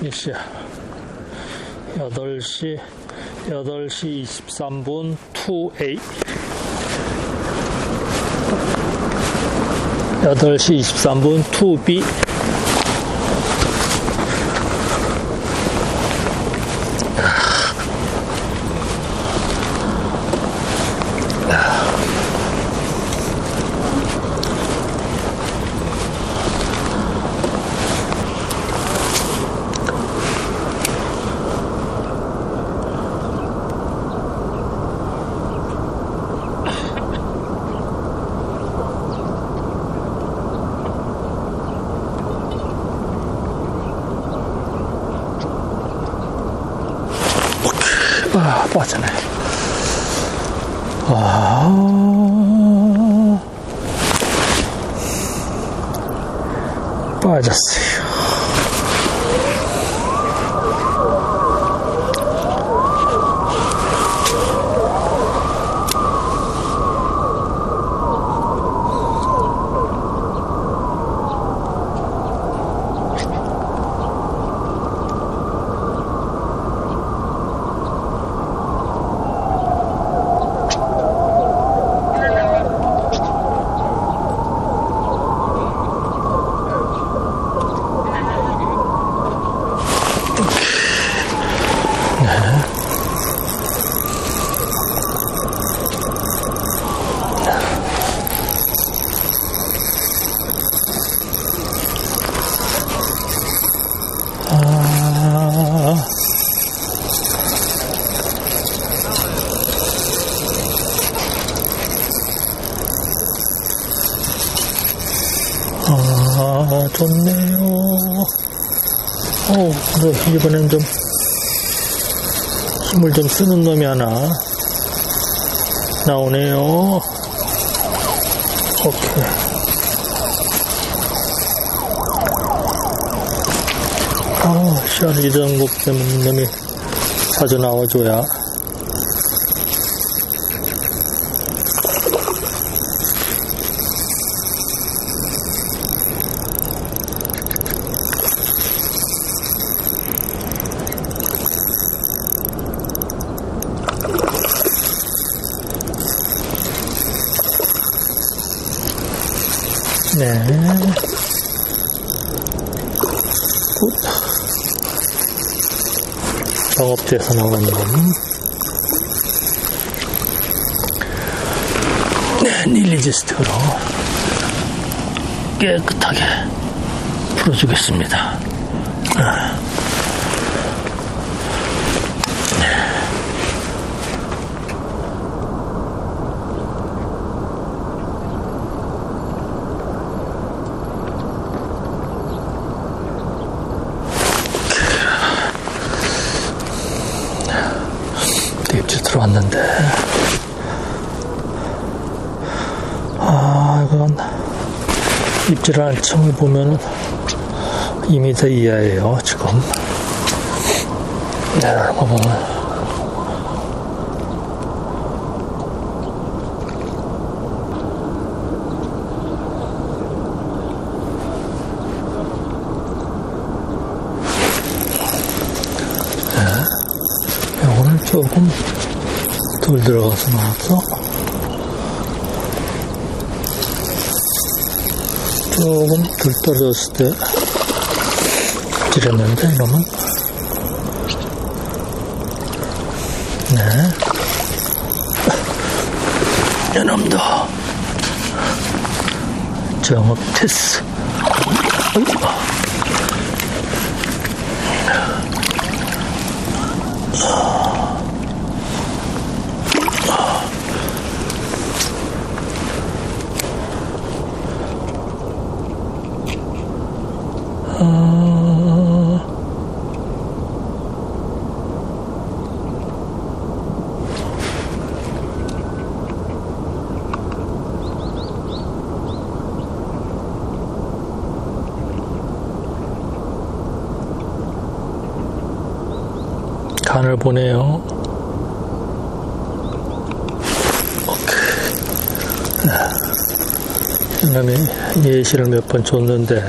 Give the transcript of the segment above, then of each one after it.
몇 시야? 8시, 8시 23분 2A. 8시 23분 2B. 아, 빠지네. 아. 빠졌어요. 아. 아, 좋네요. 어, 그래, 이번엔 좀 힘을 좀 쓰는 놈이 하나 나오네요. 오케이. 아, 시원해. 이런 것 때문에 놈이 자주 나와줘야. 네. 굿. 작업대에서 나온 놈. 네, 닐리지스트로 깨끗하게 풀어주겠습니다. 아. 입질 들어왔는데. 아, 이건 입질하는 층을 보면 2m 이하예요, 지금. 내려가 보면. 요거는 조금 덜 들어가서 나왔어. 조금 덜 떨어졌을 때 찔렸는데 이러면 네. 이놈도. 정업 테스. 어이구. 간을 보내요. 오케이. 네. 이놈이 예시를 몇 번 줬는데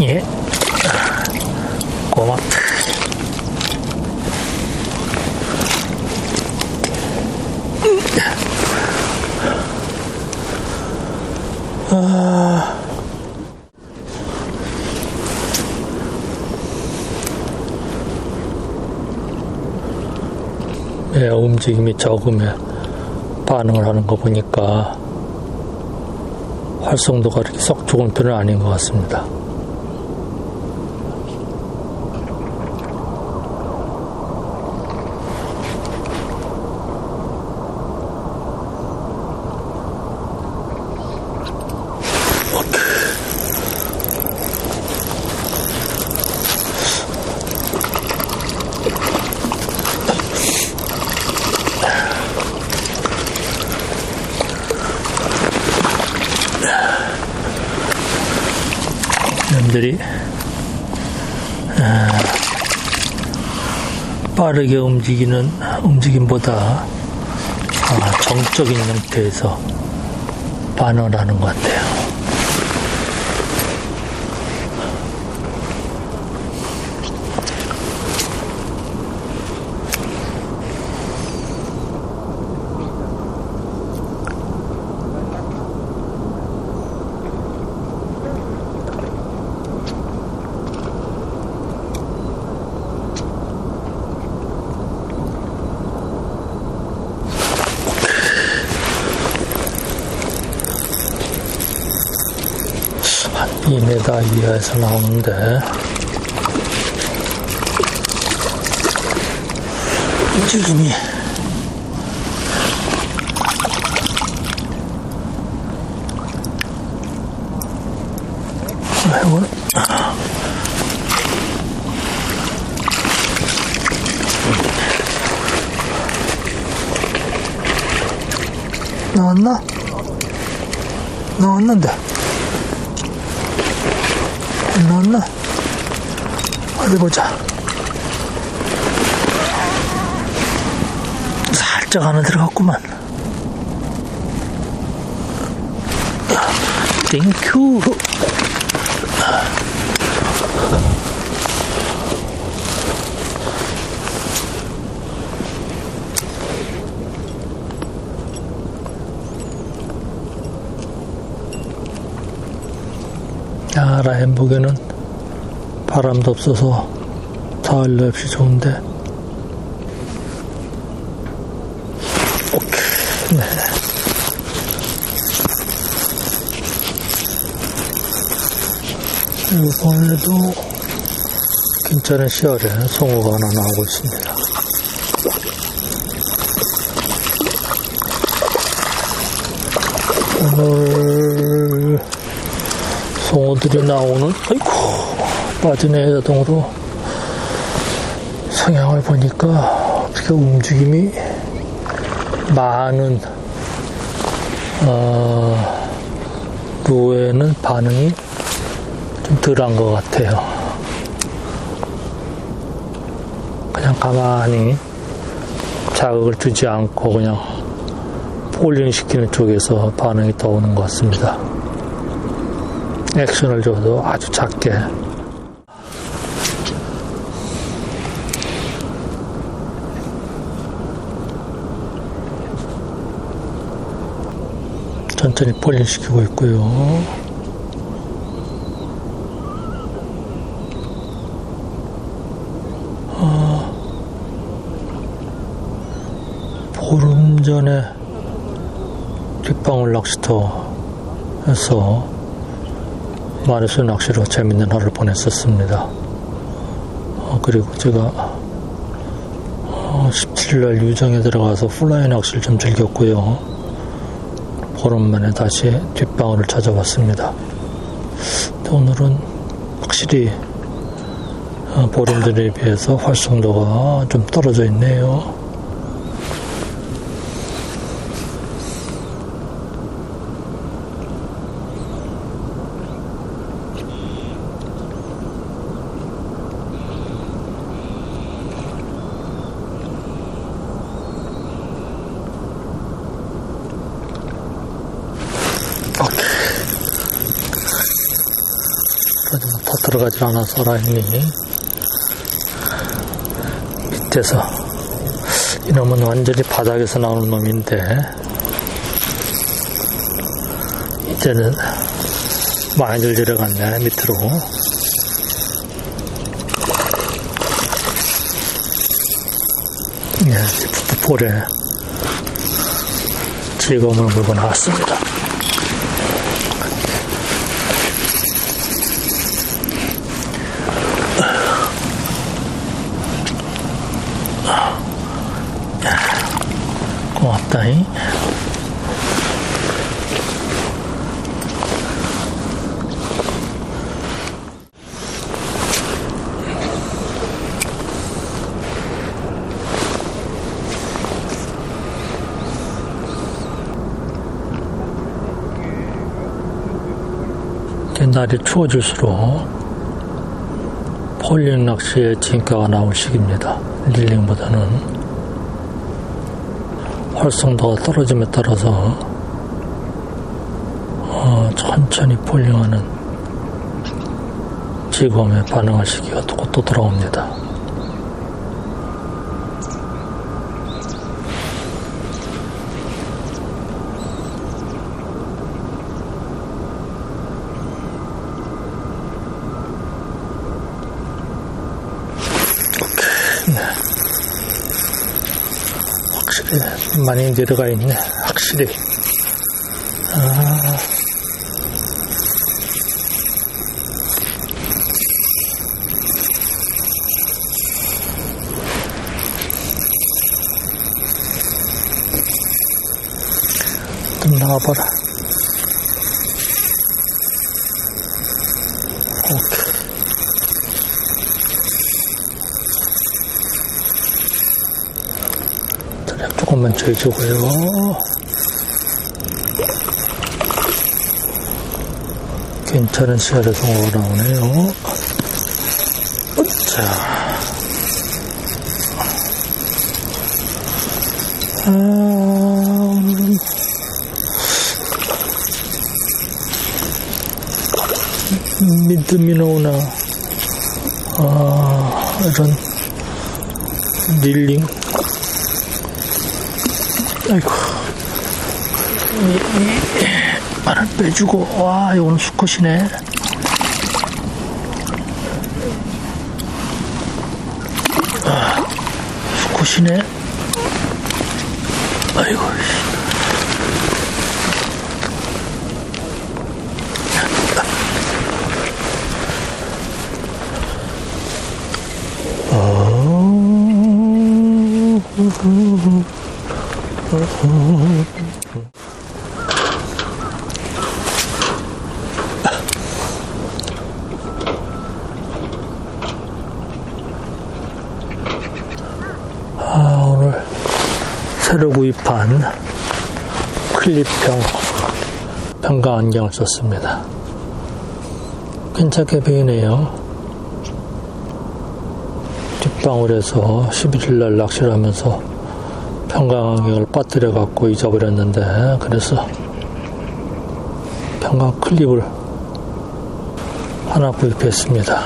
예. 고맙다. 아. 예, 움직임이 적으면 반응을 하는 거 보니까 활성도가 이렇게 썩 좋은 편은 아닌 것 같습니다. 놈들이 아, 빠르게 움직이는 움직임보다 아, 정적인 형태에서 반응을 하는 것 같아요. 한 2m 이하에서 나오는데. 움직임이 아이고 나왔나? 나왔는데 나왔나? 어디 보자. 살짝 안에 들어갔구만. 땡큐. 야, 라햄복에는 바람도 없어서 가을도 없이 좋은데. 오케이. 네. 이번에도 괜찮은 시월에 송어가 하나 나오고 있습니다. 오늘 송어들이 나오는 아이고 빠지네 자동으로 성향을 보니까 어떻게 움직임이 많은 어, 루에는 반응이 좀 덜한 것 같아요. 그냥 가만히 자극을 주지 않고 그냥 폴링 시키는 쪽에서 반응이 더 오는 것 같습니다. 액션을 줘도 아주 작게 천천히 폴링 시키고 있고요. 보름 전에 뒷방울 낚시터에서 마리수 낚시로 재밌는 하루를 보냈었습니다. 어, 그리고 제가 어, 17일 유정에 들어가서 플라이 낚시를 좀 즐겼고요. 보름 만에 다시 뒷방울을 찾아왔습니다. 오늘은 확실히 어, 보름 전에 비해서 활성도가 좀 떨어져 있네요. 오케이. 그래도 뭐 더 들어가질 않아서 라인이 밑에서. 이놈은 완전히 바닥에서 나오는 놈인데. 이제는 많이들 들어갔네 밑으로. 네, 풋풋볼에 즐거움을 물고 나왔습니다. 이제 날이 추워질수록 폴링 낚시의 진가가 나올 시기입니다. 릴링보다는 활성도가 떨어짐에 따라서 어, 천천히 폴링하는 즐거움에 반응할 시기가 또, 또 돌아옵니다. 확실히 많이 내려가 있네. 확실히. 아. 좀 나와봐라. 대략 조금만 쳐주고요. 괜찮은 시야에서 나오네요. 자. 아, 믿음이 나오나. 아, 이런 릴링. 아이고. 말을 빼주고, 와, 이건 수컷이네. 아, 수컷이네. 아, 오늘 새로 구입한 클립형 평가 안경을 썼습니다. 괜찮게 보이네요. 뒷방울에서 11일 날 낚시를 하면서 평강 안경을 빠뜨려 갖고 잊어버렸는데 그래서 평강 클립을 하나 구입했습니다.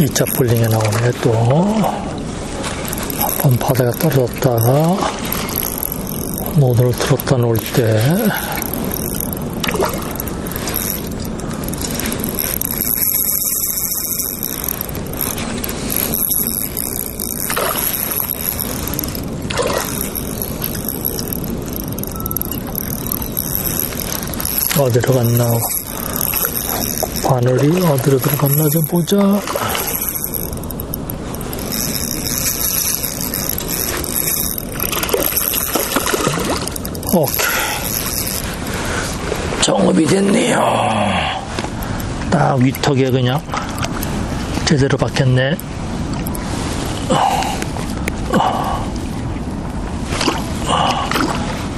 이자 볼링에 나오네 또. 한 번 바다가 떨어졌다가 모드를 틀었다 놓을 때. 어디로 갔나? 바늘이 어디로 들어갔나 좀 보자 오케이. 정업이 됐네요. 딱 위턱에 그냥 제대로 박혔네.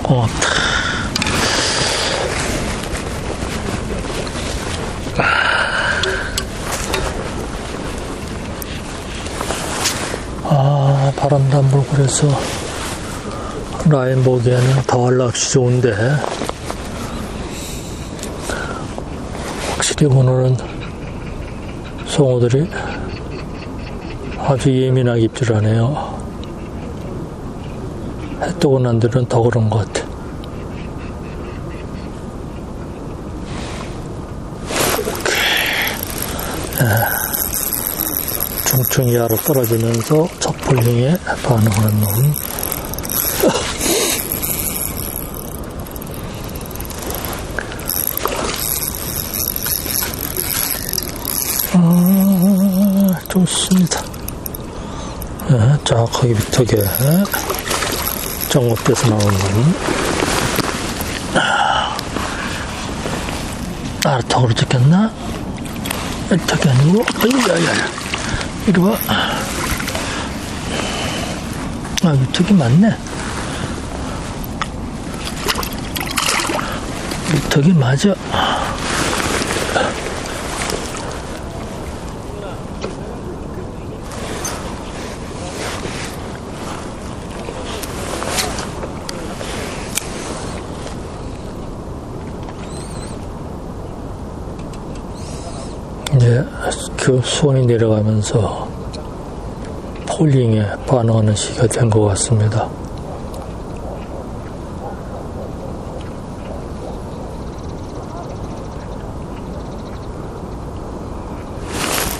고맙다. 바람도 안 불고 그래서 라인 보기에는 더할 낚시 좋은데 확실히 오늘은 송어들이 아주 예민하게 입질하네요. 해 뜨고 난 뒤는 더 그런 것 같아. 중충이 아로 떨어지면서 첫 폴링에 반응하는 놈. 아, 좋습니다. 네, 정확하게 비터게 정업돼서 나오는 놈. 아, 턱으로 찍혔나? 턱이 아니고, 아이야야. 이리 와. 아, 유턱이 많네. 유턱이 맞아. 이제 그 수온이 내려가면서 폴링에 반응하는 시기가 된 것 같습니다.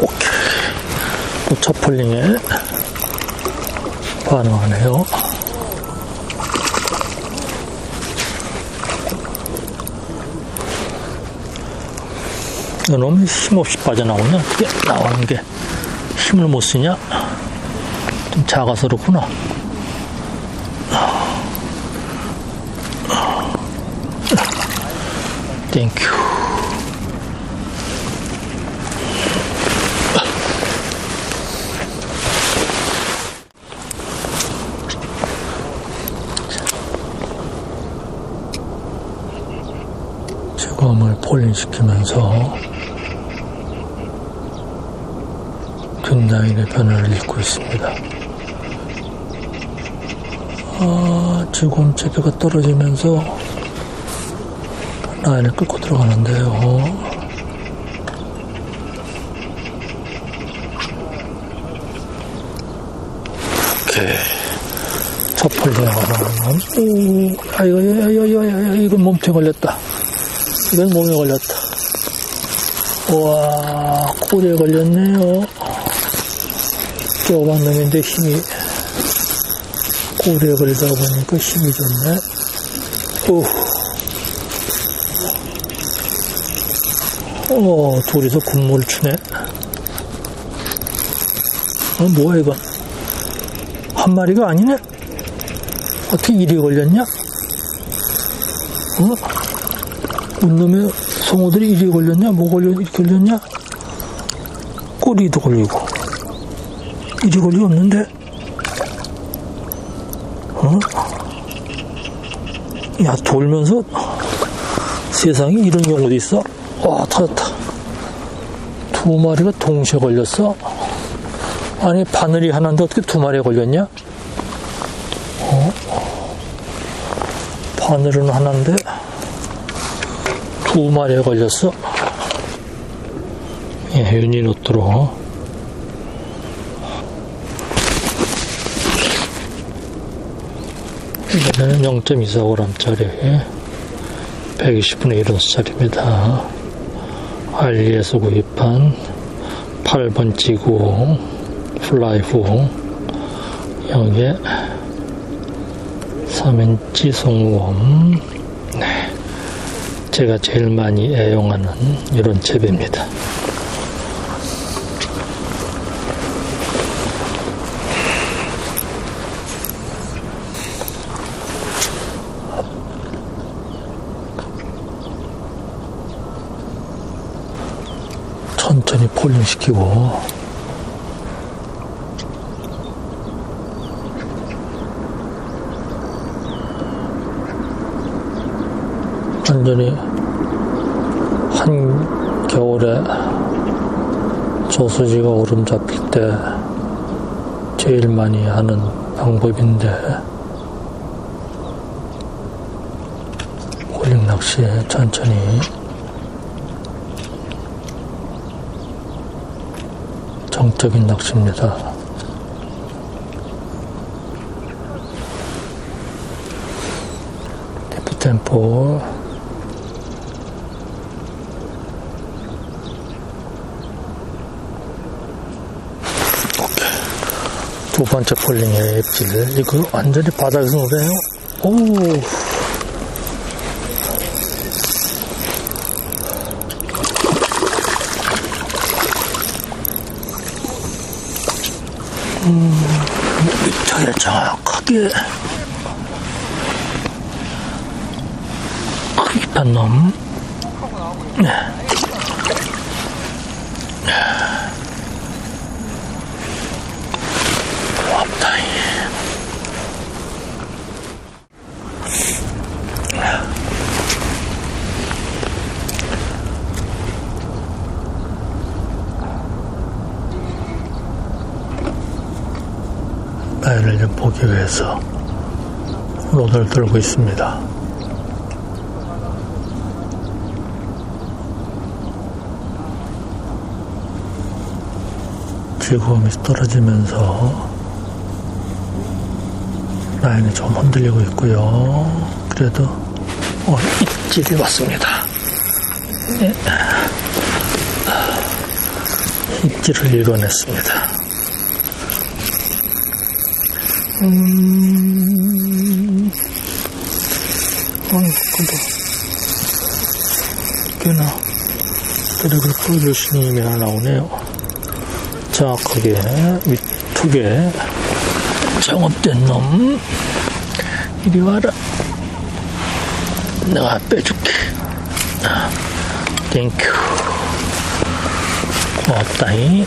오케이. 또첫 폴링에 반응하네요. 이놈이 힘없이 빠져나오냐? 어떻게 나오는 게 힘을 못 쓰냐? 좀 작아서 그렇구나. 땡큐. 제검을 폴링시키면서 균라인의 변화를 잇고 있습니다. 아, 지금 제표가 떨어지면서 라인을 끌고 들어가는데요. 오케이. 첫 폴링에 가는 오, 아이고, 아이고, 아이고, 아이고, 이건 몸통에 걸렸다. 이건 몸에 걸렸다. 우와, 꼬리에 걸렸네요. 좁은 놈인데 힘이 꼬리에 걸리다 보니까 힘이 좋네. 오. 어, 둘이서 군무를 추네. 어, 뭐야, 이건? 한 마리가 아니네? 어떻게 이리 걸렸냐? 어? 운놈의 송어들이 이리 걸렸냐? 뭐 걸렸냐? 꼬리도 걸리고. 이리 걸리 없는데? 어? 야, 돌면서 세상에 이런 경우도 있어? 와, 터졌다. 두 마리가 동시에 걸렸어? 아니, 바늘이 하나인데 어떻게 두 마리가 걸렸냐? 어? 바늘은 하나인데 두 마리가 걸렸어? 예, 유니노트로. 이번에는 0.24g짜리 120분의 1온스짜리입니다. 알리에서 구입한 8번 지구 플라이후 여기에 3인치 송웜 네. 제가 제일 많이 애용하는 이런 재배입니다. 천천히 폴링시키고. 완전히 한 겨울에 저수지가 얼음 잡힐 때 제일 많이 하는 방법인데 홀링 낚시에 천천히 정적인 낚시입니다. 데프 템포 두 번째 폴링의 앱질 이거 완전히 바닥에서 노래요. 오 음, 저게 정확하게 크기판 놈 네. 없다이. 라인을 좀 보기 위해서 로드를 들고 있습니다. 즐거움이 떨어지면서 라인이 좀 흔들리고 있고요. 그래도 어, 입질이 왔습니다. 네. 입질을 이뤄냈습니다. 음, 아이고, 근데, 꽤나 때력을 보여주시는 의미가 나오네요. 정확하게 위툭에 정업된 놈. 이리 와라. 내가 빼줄게. 아, 땡큐. 고맙다이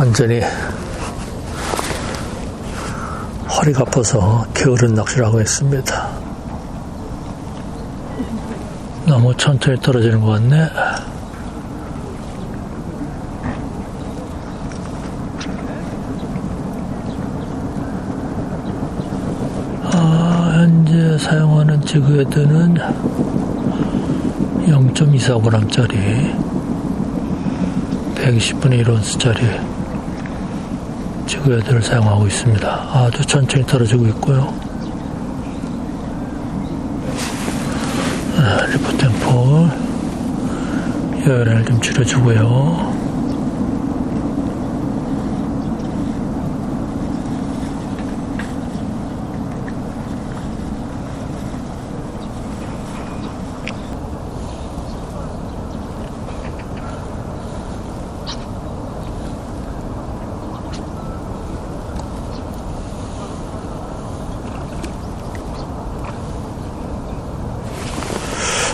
완전히 허리가 아파서 게으른 낚시를 하고 있습니다. 너무 천천히 떨어지는 것 같네. 아, 현재 사용하는 지그헤드는 0.24g짜리 120분의 1온스짜리 지그헤드를 사용하고 있습니다. 아주 천천히 떨어지고 있고요. 아, 리프 템포 여열을 좀 줄여주고요.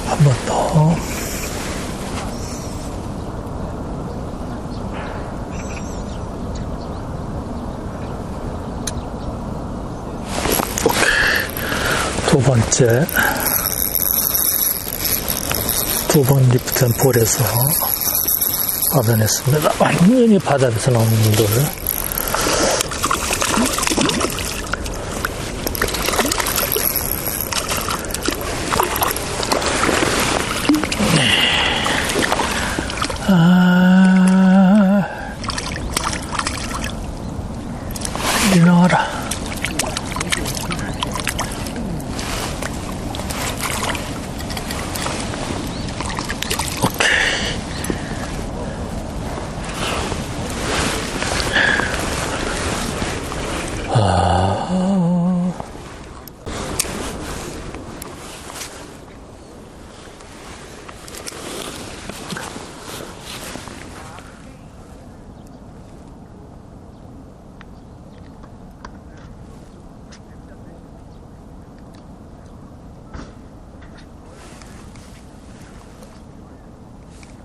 한 번 더. 오케이. 두 번째. 두 번 리프트 볼에서 받아냈습니다. 완전히 바닥에서 나오는 돌. 아,